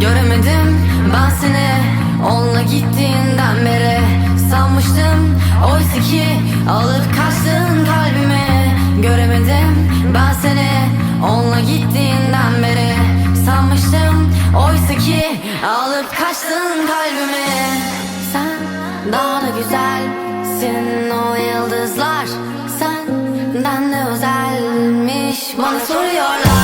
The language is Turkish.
Göremedim ben seni Onunla gittiğinden beri Sanmıştım. Oysa ki Alıp kaçtın kalbimi Göremedim ben seni Onunla gittiğinden beri Sanmıştım. Oysa ki Alıp kaçtın kalbimi Sen daha da güzelsin o yıldızlar. Senden de özelmiş bana soruyorlar.